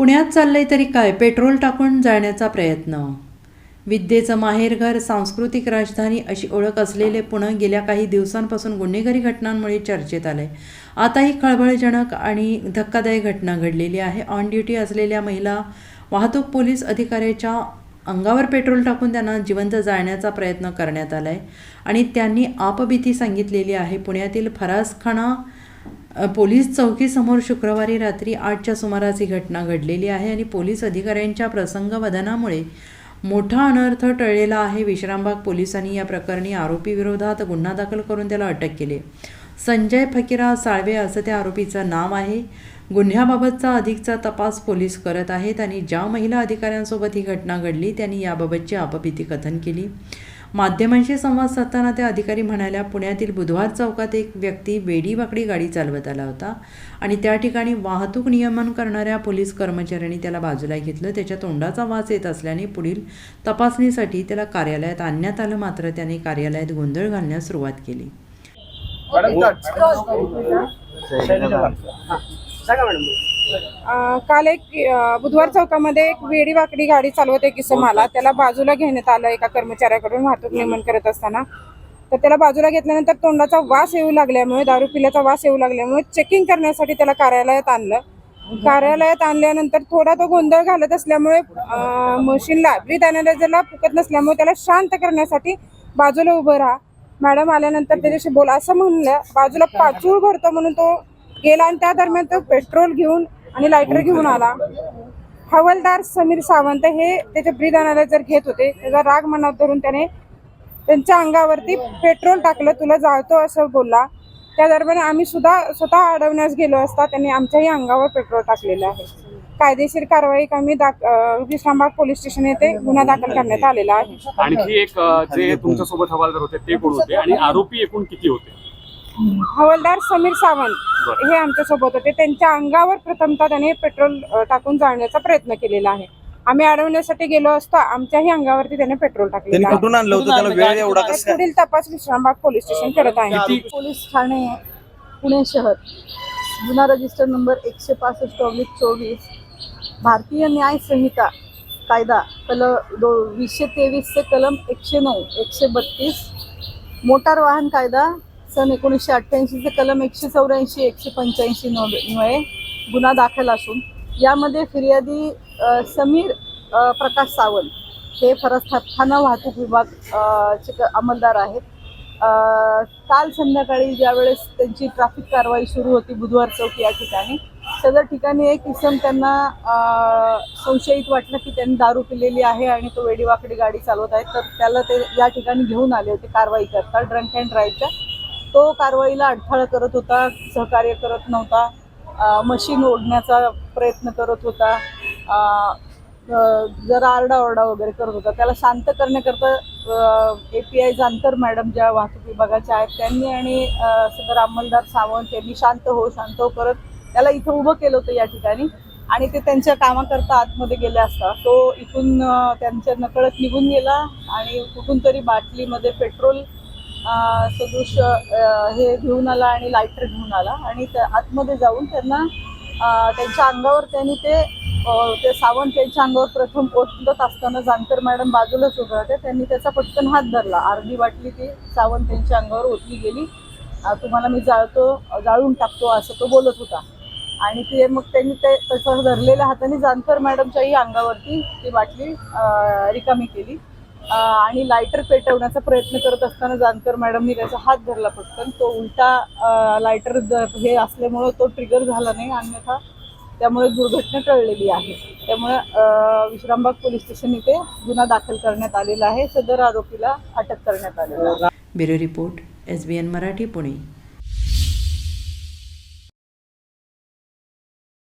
पुण्यात चाललंय तरी काय? पेट्रोल टाकून जाण्याचा प्रयत्न. विद्येचं माहेरघर सांस्कृतिक राजधानी अशी ओळख असलेले पुणे गेल्या काही दिवसांपासून गुन्हेगारी घटनांमुळे चर्चेत आलंय. आता ही खळबळजनक आणि धक्कादायक घटना घडलेली आहे. ऑन ड्युटी असलेल्या महिला वाहतूक पोलीस अधिकाऱ्याच्या अंगावर पेट्रोल टाकून त्यांना जिवंत जाळण्याचा प्रयत्न करण्यात आला आहे आणि त्यांनी आपभीती सांगितलेली आहे. पुण्यातील फरासखाना पोलीस चौकीसमोर शुक्रवारी रात्री आठच्या सुमारास ही घटना घडलेली आहे आणि पोलीस अधिकाऱ्यांच्या प्रसंगवदनामुळे मोठा अनर्थ टळलेला आहे. विश्रामबाग पोलिसांनी या प्रकरणी आरोपीविरोधात गुन्हा दाखल करून त्याला अटक केली. संजय फकीरा साळवे असं त्या आरोपीचं नाव आहे. गुन्ह्याबाबतचा अधिकचा तपास पोलीस करत आहेत आणि ज्या महिला अधिकाऱ्यांसोबत ही घटना घडली त्यांनी याबाबतची आपबीती कथन केली. माध्यमांशी संवाद साधताना त्या अधिकारी म्हणाल्या पुण्यातील बुधवार चौकात एक व्यक्ती वेडीवाकडी गाडी चालवत आला होता आणि त्या ठिकाणी वाहतूक नियमन करणाऱ्या पोलीस कर्मचाऱ्यांनी त्याला बाजूला घेतलं. त्याच्या तोंडाचा वास येत असल्याने पुढील तपासणीसाठी त्याला कार्यालयात आणण्यात आलं. मात्र त्याने कार्यालयात गोंधळ घालण्यास सुरुवात केली. सांगा मॅडम. अ, काल एक बुधवार चौकामध्ये एक वेडी वाकडी गाडी चालवत एक इसम आला त्याला बाजूला घेण्यात आलं एका कर्मचाऱ्याकडून वाहतूक नियमन करत असताना. तर त्याला बाजूला घेतल्यानंतर तोंडाचा वास येऊ लागल्यामुळे दारू पिल्याचा वास येऊ लागल्यामुळे चेकिंग करण्यासाठी त्याला कार्यालयात आणलं. कार्यालयात आणल्यानंतर थोडा तो गोंधळ घालत असल्यामुळे मशीनला ब्रीथ अनालायझरला फुकत नसल्यामुळे त्याला शांत करण्यासाठी बाजूला उभं राहा. मॅडम आल्यानंतर त्याच्याशी बोला. असं म्हणलं बाजूला पाचूळ भरतो म्हणून तो गेला आणि त्या दरम्यान तो पेट्रोल घेऊन आणि लायटर घेऊन आला. हवालदार समीर सावंत हे त्याच्या ब्रीद जर घेत होते त्याचा राग मनात धरून त्याने त्यांच्या अंगावरती पेट्रोल टाकलं तुला जाळतो असं बोलला. त्या दरम्यान आम्ही सुद्धा स्वतः अडवण्यास गेलो असता त्यांनी आमच्याही अंगावर पेट्रोल टाकलेलं आहे. कायदेशीर कारवाई आम्ही दाख विश्रामबाग पोलीस स्टेशन येथे गुन्हा दाखल करण्यात आलेला आहे. आणखी एक जे तुमच्यासोबत हवालदार होते ते कोण होते? आणि आरोपी एकूण किती होते? हवालदार समीर सावंत. हे आमच्यासोबत होते. त्यांच्या अंगावर प्रथमतः त्याने पेट्रोल टाकून जाळण्याचा प्रयत्न केलेला आहे. आम्ही अडवण्यासाठी गेलो असता. आमच्याही अंगावरती त्याने पेट्रोल टाकलेलं त्यांनी आहे. कुठून आणलं होतं? त्याला वेळ एवढा तर कसा पुढील तपास विश्रामबाग पोलीस स्टेशन करत आहे. पोलीस ठाणे पुणे शहर. गुन्हा रजिस्टर नंबर एकशे पासष्ट ऑब्लिक चोवीस. भारतीय न्याय संहिता कायदा कल दो वीसशे तेवीसचे कलम एकशे नऊ एकशे बत्तीस. मोटार वाहन कायदा सन एकोणीसशे अठ्ठ्याऐंशीचे कलम एकशे चौऱ्याऐंशी एकशे पंच्याऐंशी नव्हे गुन्हा दाखल असून यामध्ये फिर्यादी समीर प्रकाश सावंत हे फरसखाना वाहतूक विभाग चे अंमलदार आहेत. काल संध्याकाळी ज्यावेळेस त्यांची ट्रॅफिक कारवाई सुरू होती बुधवार चौक या ठिकाणी सदर ठिकाणी एक इसम त्यांना संशयित वाटलं की त्यांनी दारू पिलेली आहे आणि तो वेडीवाकडी गाडी चालवत आहे तर त्याला ते या ठिकाणी घेऊन आले होते कारवाई करता ड्रंक अँड ड्राईव्हच्या तो कारवाईला अडथळा करत होता सहकार्य करत नव्हता मशीन ओढण्याचा प्रयत्न करत होता जरा आरडाओरडा वगैरे करत होता. त्याला शांत करण्याकरता A P I Jankar madam ज्या वाहतूक विभागाच्या आहेत त्यांनी आणि सदर अंमलदार सावंत यांनी शांत हो शांत हो करत त्याला इथं उभं केलं होतं या ठिकाणी. आणि ते त्यांच्या कामाकरता आतमध्ये गेले असता. तो इथून त्यांच्या नकळत निघून गेला आणि कुठून तरी बाटलीमध्ये पेट्रोल सदृश हे घेऊन आला आणि लायटर घेऊन आला. आणि त्या आतमध्ये जाऊन त्यांना त्यांच्या अंगावर त्यांनी ते ते सावंत त्यांच्या अंगावर प्रथम ओतत असताना जानकर मॅडम बाजूलाच उभे होते त्यांनी त्याचा पटकन हात धरला. अर्धी बाटली ती सावंत त्यांच्या अंगावर ओतली गेली. तुम्हाला मी जाळतो जाळून टाकतो असं तो बोलत होता. आणि ते मग त्यांनी ते तसं धरलेल्या हाताने जानकर मॅडमच्याही अंगावरती ती बाटली रिकामी केली. आणि लायटर पेटवण्याचा प्रयत्न करत असताना जानकर मॅडमनी त्याचा हात धरला पटकन. तो उलटा लायटर हे असल्यामुळं तो ट्रिगर झाला नाही अन्यथा त्यामुळे दुर्घटना टळलेली आहे. त्यामुळे विश्रामबाग पोलीस स्टेशन इथे गुन्हा दाखल करण्यात आलेला आहे. सदर आरोपीला अटक करण्यात आलेली आहे. Bureau report S B N Marathi Pune.